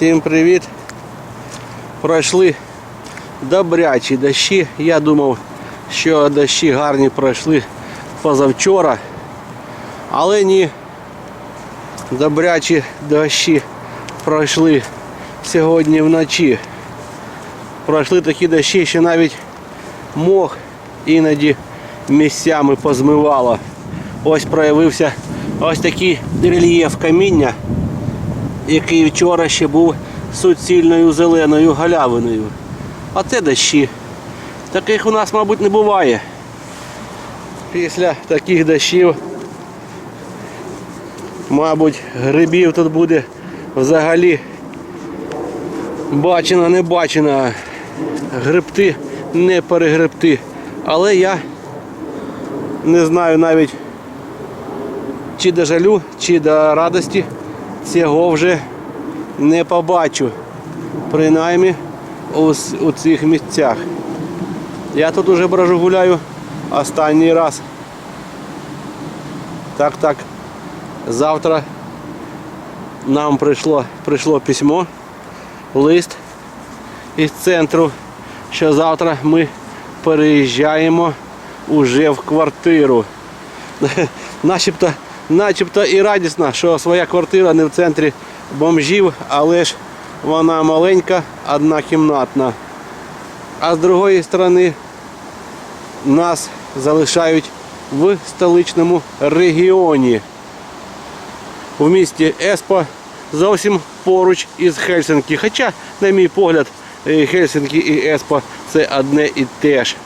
Всім привіт! Пройшли добрячі дощі. Я думав, що дощі гарні пройшли позавчора. Але ні. Добрячі дощі пройшли сьогодні вночі. Пройшли такі дощі, що навіть мох іноді місцями позмивало. Ось проявився ось такий рельєф каміння який вчора ще був суцільною зеленою галявиною. А це дощі. Таких у нас, мабуть, не буває. Після таких дощів, мабуть, грибів тут буде взагалі бачено, не бачено. Грибти не перегребти. Але я не знаю навіть чи до жалю, чи до радості цього вже не побачу. Принаймні у, цих місцях. Я тут уже брожу гуляю останній раз. Так, так. Завтра нам прийшло, прийшло письмо, лист із центру, що завтра ми переїжджаємо уже в квартиру. начебто, начебто і радісно, що своя квартира не в центрі бомжів, але ж вона маленька, однакімнатна. А з другої сторони нас залишають в столичному регіоні. В місті Еспо зовсім поруч із Хельсинкі. Хоча, на мій погляд, е, Хельсинкі і Еспо це одне і те ж.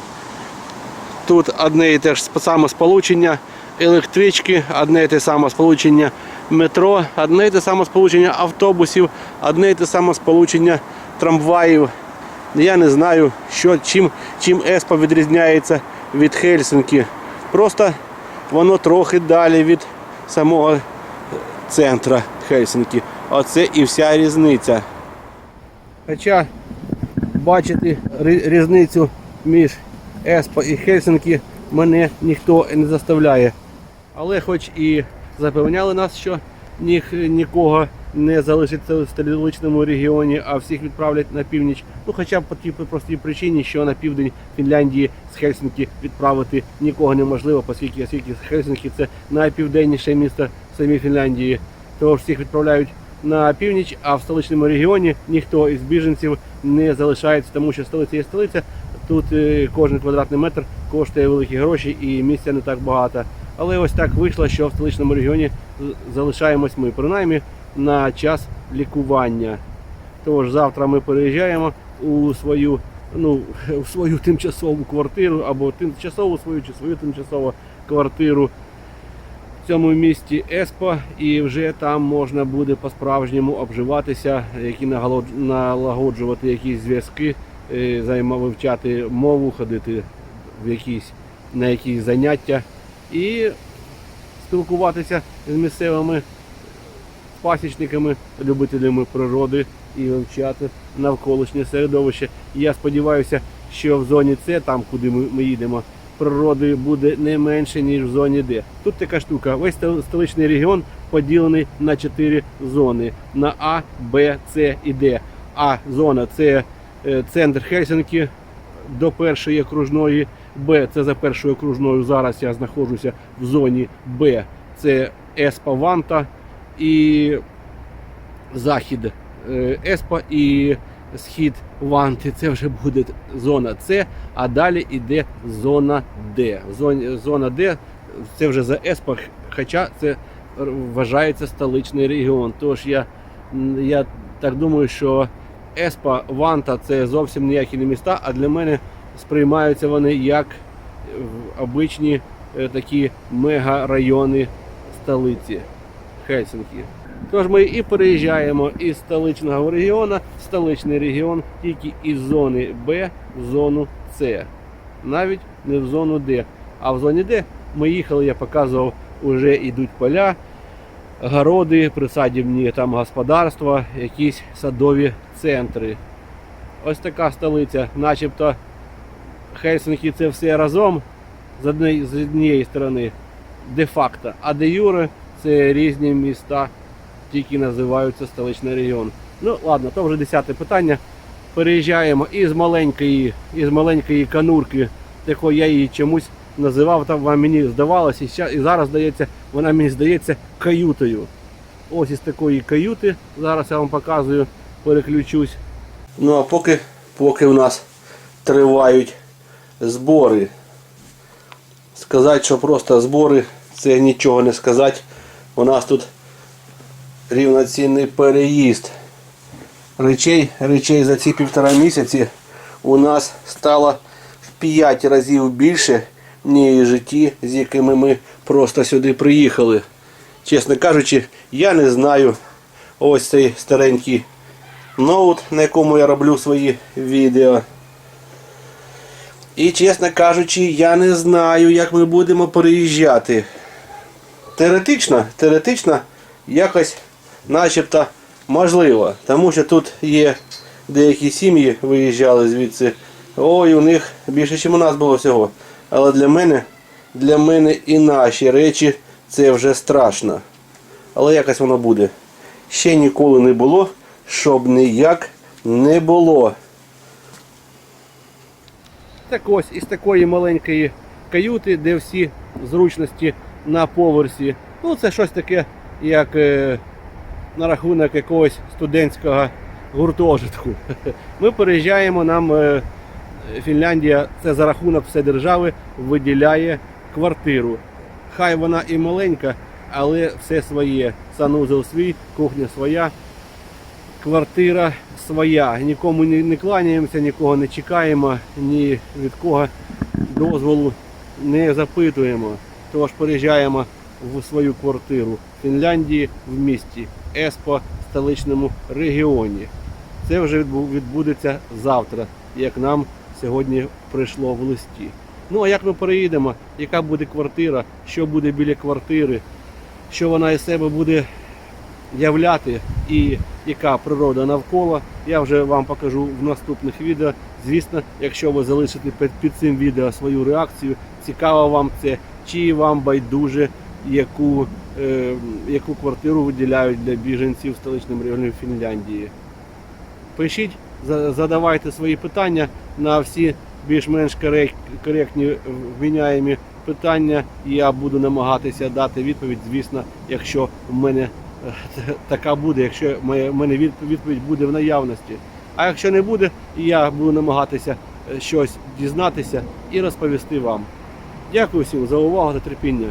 Тут одне і те ж саме сполучення електрички, одне і те саме сполучення метро, одне і те саме сполучення автобусів, одне і те саме сполучення трамваїв. Я не знаю, що, чим, чим Еспо відрізняється від Хельсинкі. Просто воно трохи далі від самого центра Хельсинкі. Оце і вся різниця. Хоча бачити різницю між Еспо і Хельсинкі мене ніхто не заставляє. Але хоч і запевняли нас, що ніх, нікого не залишиться в столичному регіоні, а всіх відправлять на північ. Ну хоча б по тій простій причині, що на південь Фінляндії з Хельсинкі відправити нікого неможливо, оскільки, оскільки Хельсинкі це найпівденніше місто в самій Фінляндії. Того всіх відправляють на північ, а в столичному регіоні ніхто із біженців не залишається, тому що столиця є столиця. Тут е, кожен квадратний метр коштує великі гроші і місця не так багато. Але ось так вийшло, що в столичному регіоні залишаємось ми, принаймні на час лікування. Тож завтра ми переїжджаємо у свою, ну, у свою тимчасову квартиру або тимчасову свою чи свою тимчасову квартиру в цьому місті Еспо, і вже там можна буде по-справжньому обживатися, які налагоджувати якісь зв'язки, е, вивчати мову, ходити в якісь, на якісь заняття і спілкуватися з місцевими пасічниками, любителями природи і вивчати навколишнє середовище. Я сподіваюся, що в зоні С, там куди ми, ми їдемо, природи буде не менше, ніж в зоні Д. Тут така штука. Весь столичний регіон поділений на чотири зони: на А, Б, С і Д. А зона це е, центр Хельсинки до першої окружної. Б це за першою окружною. Зараз я знаходжуся в зоні Б. Це Еспа Ванта і захід е, Еспа і схід Ванти. Це вже буде зона С, а далі йде зона Д. Зон- Зона Д це вже за Еспа, хоча це вважається столичний регіон. Тож я, я так думаю, що Еспа, Ванта це зовсім ніякі не міста, а для мене сприймаються вони як обичні е, такі мегарайони столиці Хельсинкі. Тож ми і переїжджаємо із столичного регіону столичний регіон тільки із зони Б в зону С. Навіть не в зону Д. А в зоні Д ми їхали, я показував, вже йдуть поля, городи, присадівні там господарства, якісь садові центри. Ось така столиця, начебто Хельсинкі це все разом з однієї, з однієї сторони, де-факто, а де юре це різні міста, тільки називаються столичний регіон. Ну ладно, то вже десяте питання. Переїжджаємо із маленької, із маленької канурки, такої я її чомусь називав, там вам мені здавалося, і зараз здається, вона мені здається каютою. Ось із такої каюти. Зараз я вам показую, переключусь. Ну а поки, поки у нас тривають збори. Сказати, що просто збори, це нічого не сказати. У нас тут рівноцінний переїзд. Речей, речей за ці півтора місяці у нас стало в 5 разів більше, ніж ті, з якими ми просто сюди приїхали. Чесно кажучи, я не знаю ось цей старенький ноут, на якому я роблю свої відео. І, чесно кажучи, я не знаю, як ми будемо переїжджати. Теоретично, теоретично, якось начебто можливо. Тому що тут є деякі сім'ї виїжджали звідси. Ой, у них більше, ніж у нас було всього. Але для мене, для мене і наші речі це вже страшно. Але якось воно буде. Ще ніколи не було, щоб ніяк не було. Так ось із такої маленької каюти, де всі зручності на поверсі. Ну, це щось таке, як е, на рахунок якогось студентського гуртожитку. Ми переїжджаємо, нам е, Фінляндія це за рахунок все держави виділяє квартиру. Хай вона і маленька, але все своє. Санузел свій, кухня своя, квартира своя. Нікому не, кланяємося, нікого не чекаємо, ні від кого дозволу не запитуємо. Тож переїжджаємо в свою квартиру в Фінляндії в місті Еспо, столичному регіоні. Це вже відбудеться завтра, як нам сьогодні прийшло в листі. Ну а як ми переїдемо, яка буде квартира, що буде біля квартири, що вона із себе буде являти і яка природа навколо, я вже вам покажу в наступних відео. Звісно, якщо ви залишите під, під цим відео свою реакцію, цікаво вам це, чи вам байдуже, яку, е, яку квартиру виділяють для біженців в столичному районі Фінляндії. Пишіть, за- задавайте свої питання на всі більш-менш коректні вміняємі питання. і Я буду намагатися дати відповідь, звісно, якщо в мене така буде, якщо в мене відповідь буде в наявності. А якщо не буде, я буду намагатися е, щось дізнатися і розповісти вам. Дякую всім за увагу та терпіння.